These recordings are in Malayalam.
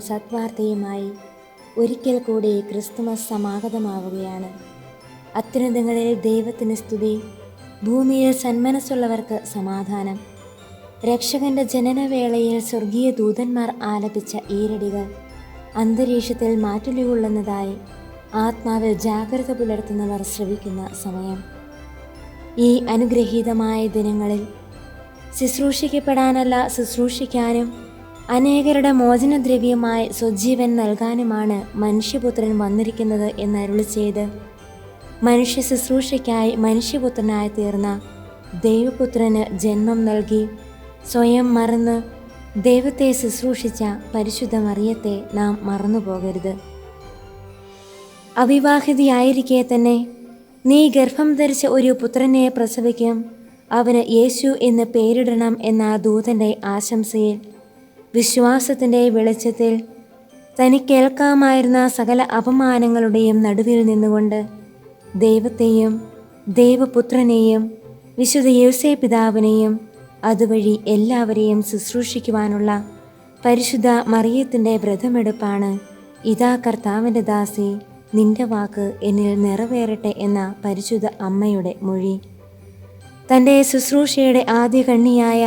സത്വാർത്തയുമായി ഒരിക്കൽ കൂടി ക്രിസ്തുമസ് സമാഗതമാവുകയാണ്. അത്യുന്നതങ്ങളിൽ ദൈവത്തിന് സ്തുതി ഭൂമിയിൽ സന്മനസ്സുള്ളവർക്ക് സമാധാനം. രക്ഷകന്റെ ജനനവേളയിൽ സ്വർഗീയ ദൂതന്മാർ ആലപിച്ച ഈരടികൾ അന്തരീക്ഷത്തിൽ മാറ്റുലികൊള്ളുന്നതായി ആത്മാവിൽ ജാഗ്രത പുലർത്തുന്നവർ ശ്രവിക്കുന്ന സമയം. ഈ അനുഗ്രഹീതമായ ദിനങ്ങളിൽ ശുശ്രൂഷിക്കപ്പെടാനല്ല ശുശ്രൂഷിക്കാനും അനേകരുടെ മോചനദ്രവ്യമായി സ്വജീവൻ നൽകാനുമാണ് മനുഷ്യപുത്രൻ വന്നിരിക്കുന്നത് എന്നരുളി ചെയ്ത് മനുഷ്യ ശുശ്രൂഷയ്ക്കായി മനുഷ്യപുത്രനായി തീർന്ന ദൈവപുത്രന് ജന്മം നൽകി സ്വയം മറന്ന് ദൈവത്തെ ശുശ്രൂഷിച്ച പരിശുദ്ധ മറിയത്തെ നാം മറന്നുപോകരുത്. അവിവാഹിതയായിരിക്കെ തന്നെ നീ ഗർഭം ധരിച്ച ഒരു പുത്രനെ പ്രസവിക്കും. അവന് യേശു എന്ന് പേരിടണം എന്ന ദൂതന്റെ ആശംസയിൽ വിശ്വാസത്തിന്റെ വെളിച്ചത്തിൽ തനിക്കേൽക്കാമായിരുന്ന സകല അപമാനങ്ങളുടെയും നടുവിൽ നിന്നുകൊണ്ട് ദൈവത്തെയും ദൈവപുത്രനെയും വിശുദ്ധ യോസേ പിതാവിനെയും അതുവഴി എല്ലാവരെയും ശുശ്രൂഷിക്കുവാനുള്ള പരിശുദ്ധ മറിയത്തിന്റെ വ്രതമെടുപ്പാണ് ഇതാ കർത്താവിന്റെ ദാസി നിന്റെ വാക്ക് എന്നിൽ നിറവേറട്ടെ എന്ന പരിശുദ്ധ അമ്മയുടെ മൊഴി. തന്റെ ശുശ്രൂഷയുടെ ആദ്യ കണ്ണിയായ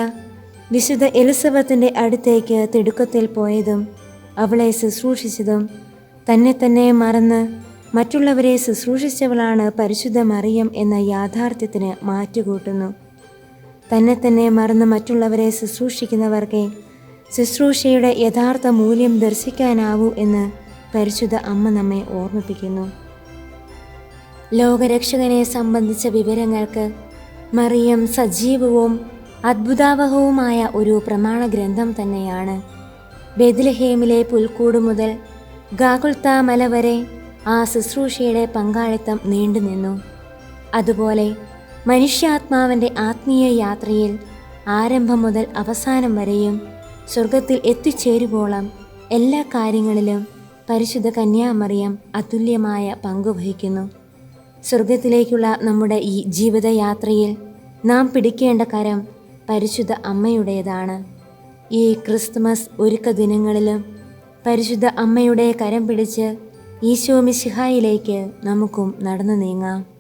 വിശുദ്ധ എലിസബത്തിന്റെ അടുത്തേക്ക് തിടുക്കത്തിൽ പോയതും അവളെ ശുശ്രൂഷിച്ചതും തന്നെ തന്നെ മറന്ന് മറ്റുള്ളവരെ ശുശ്രൂഷിച്ചവളാണ് പരിശുദ്ധ മറിയം എന്ന യാഥാർത്ഥ്യത്തിന് മാറ്റുകൂട്ടുന്നു. തന്നെ തന്നെ മറന്ന് മറ്റുള്ളവരെ ശുശ്രൂഷിക്കുന്നവർക്ക് ശുശ്രൂഷയുടെ യഥാർത്ഥ മൂല്യം ദർശിക്കാനാവൂ എന്ന് പരിശുദ്ധ അമ്മ നമ്മെ ഓർമ്മിപ്പിക്കുന്നു. ലോകരക്ഷകനെ സംബന്ധിച്ച വിവരങ്ങൾക്ക് മറിയം സജീവവും അത്ഭുതാവഹവുമായ ഒരു പ്രമാണ ഗ്രന്ഥം തന്നെയാണ്. ബെദ്ലഹേമിലെ പുൽക്കൂട് മുതൽ ഗാകുൽത്ത മല വരെ ആ ശുശ്രൂഷയുടെ പങ്കാളിത്തം നീണ്ടുനിന്നു അതുപോലെ മനുഷ്യാത്മാവിന്റെ ആത്മീയ യാത്രയിൽ ആരംഭം മുതൽ അവസാനം വരെയും സ്വർഗത്തിൽ എത്തിച്ചേരുവോളം എല്ലാ കാര്യങ്ങളിലും പരിശുദ്ധ കന്യാമറിയം അതുല്യമായ പങ്കുവഹിക്കുന്നു സ്വർഗത്തിലേക്കുള്ള നമ്മുടെ ഈ ജീവിതയാത്രയിൽ നാം പിടിക്കേണ്ട കരം പരിശുദ്ധ അമ്മയുടേതാണ്. ഈ ക്രിസ്തുമസ് ഒരുക്ക ദിനങ്ങളിലും പരിശുദ്ധ അമ്മയുടെ കരം പിടിച്ച് ഈശോ മിശിഹായിലേക്ക് നമുക്കും നടന്നു നീങ്ങാം.